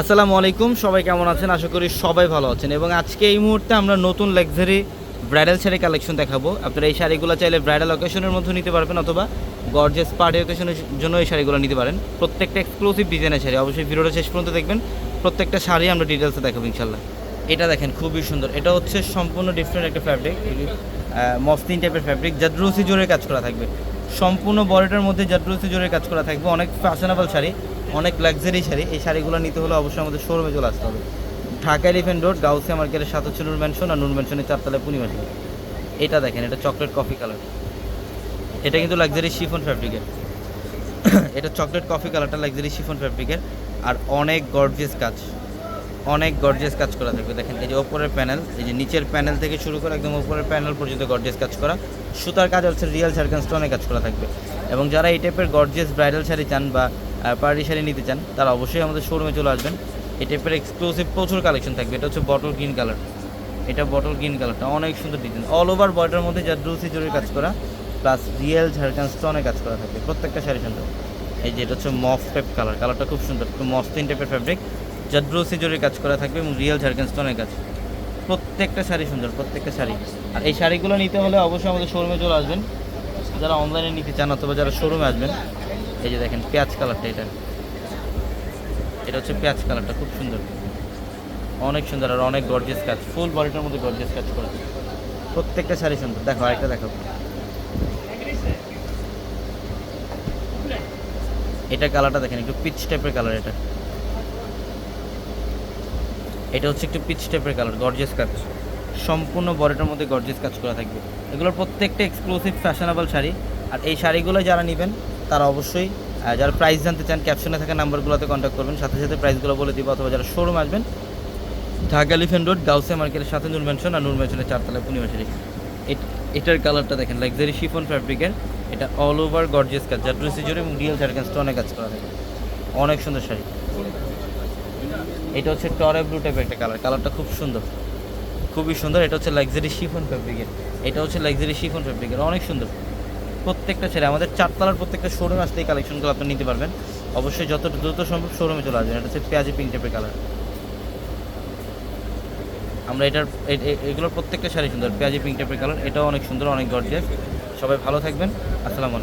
আসসালামু আলাইকুম, সবাই কেমন আছেন? আশা করি সবাই ভালো আছেন। এবং আজকে এই মুহূর্তে আমরা নতুন লাক্সারি ব্রাইডাল শাড়ি কালেকশন দেখাবো। আপনারা এই শাড়িগুলো চাইলে ব্রাইডাল অকেশনের মধ্যে নিতে পারবেন অথবা গর্জেস পার্টি অকেশনের জন্য এই শাড়িগুলো নিতে পারেন। প্রত্যেকটা এক্সক্লুসিভ ডিজাইনের শাড়ি। অবশ্যই ভিডিওটা শেষ পর্যন্ত দেখবেন। প্রত্যেকটা শাড়ি আমরা ডিটেলসে দেখাবো ইনশাল্লাহ এটা দেখেন, খুবই সুন্দর। এটা হচ্ছে সম্পূর্ণ ডিফারেন্ট একটা ফ্যাব্রিক মসলিন টাইপের ফ্যাব্রিক জাদ্রুসি জোরে কাজ করা থাকবে। সম্পূর্ণ বডিটার মধ্যে জাদ্রুসি জোরে কাজ করা থাকবে। অনেক ফ্যাশনেবল শাড়ি। অনেক লাক্সারি শাড়ি। এই শাড়িগুলো নিতে হলে অবশ্যই আমাদের শোরুমে চলে আসতে হবে। ঢাকা এলিফেন্ট রোড গাউসিয়া মার্কেটের সাথে হচ্ছে নূর ম্যানশন আর নূর ম্যানশনের চারতলায় পূর্ণিমাসী এটা দেখেন, এটা চকলেট কফি কালার এটা কিন্তু লাক্সারি শিফন ফ্যাব্রিকের এটা চকলেট কফি কালারটা লাক্সারি শিফন ফ্যাব্রিকের আর অনেক গর্জিয়াস কাজ। অনেক গর্জিয়াস কাজ করা থাকবে। দেখেন, এই যে ওপরের প্যানেল এই যে নিচের প্যানেল থেকে শুরু করে একদম ওপরের প্যানেল পর্যন্ত গর্জিয়াস কাজ করা। সুতার কাজ হচ্ছে রিয়েল সার্কেন স্টোনে কাজ করা থাকবে। এবং যারা এই টাইপের গর্জিয়াস ব্রাইডাল শাড়ি চান বা পার্টি শাড়ি নিতে চান তারা অবশ্যই আমাদের শোরুমে চলে আসবেন। এই টাইপের এক্সক্লুসিভ প্রচুর কালেকশন থাকবে, এটা হচ্ছে বটল গ্রিন কালার এটা বটল গ্রিন কালারটা অনেক সুন্দর ডিজাইন অল ওভার বডিটার মধ্যে যা ড্রুসি জরির কাজ করা প্লাস রিয়েল ঝাড়খান স্টোনে কাজ করা থাকে, প্রত্যেকটা শাড়ি সুন্দর। এই যে এটা হচ্ছে মফ টাইপ কালার কালারটা খুব সুন্দর, একটু মসলিন টাইপের ফ্যাব্রিক জাদ্রুসি জরির কাজ করা থাকবে এবং রিয়েল ঝাড়খান স্টোনের কাজ। প্রত্যেকটা শাড়ি সুন্দর, প্রত্যেকটা শাড়ি। আর এই শাড়িগুলো নিতে হলে অবশ্যই আমাদের শোরুমে চলে আসবেন। যারা অনলাইনে নিতে চান অথবা যারা শোরুমে আসবেন এই যে দেখেন, পেঁয়াজ কালারটা এটা। এটা হচ্ছে পেঁয়াজ কালারটা, খুব সুন্দর। অনেক সুন্দর আর অনেক গর্জিয়াস কাজ। ফুল বডিটার মধ্যে গর্জিয়াস কাজ করা। প্রত্যেকটা শাড়ি সুন্দর। দেখো, আরেকটা দেখো। এটা কালারটা দেখেন, একটু পিচ টাইপের কালার এটা। এটা হচ্ছে একটু পিচ টাইপের কালার গর্জেস কাজ। সম্পূর্ণ বডিটার মধ্যে গর্জিয়াস কাজ করা থাকবে। এগুলোর প্রত্যেকটা এক্সক্লুসিভ ফ্যাশনেবল শাড়ি। আর এই শাড়িগুলো যারা নেবেন তারা অবশ্যই যারা প্রাইস জানতে চান ক্যাপশনে থাকা নাম্বারগুলোতে কন্ট্যাক্ট করবেন। সাথে সাথে প্রাইসগুলো বলে দিব, অথবা যারা শোরুম আসবেন, ঢাকা এলিফেন্ট রোড গাউসে মার্কেটের সাথে নূর ম্যানশন আর নূর ম্যানশনের চারতলায় পূর্ণিমা শাড়ি এটার কালারটা দেখেন লাক্সারি শিফন ফ্যাব্রিকের এটা অল ওভার গর্জিয়াস কাজ, যার ড্রেসি জুড়ে এবং রিয়েল ঝাড়খান অনেক কাজ করা থাকে। অনেক সুন্দর শাড়ি। এটা হচ্ছে টরে ব্লু টাইপের একটা কালার কালারটা খুব সুন্দর। খুবই সুন্দর, এটা হচ্ছে লাক্সারি শিফন ফ্যাব্রিকের এটা হচ্ছে লাক্সারি শিফন ফ্যাব্রিকের অনেক সুন্দর। প্রত্যেকটা ছেলে, আমাদের চারতলার প্রত্যেকটা শোরুম আসতে এই কালেকশনগুলো আপনি নিতে পারবেন। অবশ্যই যত দ্রুত সম্ভব শোরুমে চলে আসবেন। এটা হচ্ছে পেঁয়াজি পিঙ্ক টাইপের কালার আমরা এটার এগুলোর প্রত্যেকটা শাড়ি সুন্দর। পেঁয়াজি পিঙ্ক টাইপের কালার এটাও অনেক সুন্দর, অনেক গর্জিয়াস সবাই ভালো থাকবেন। আসসালামু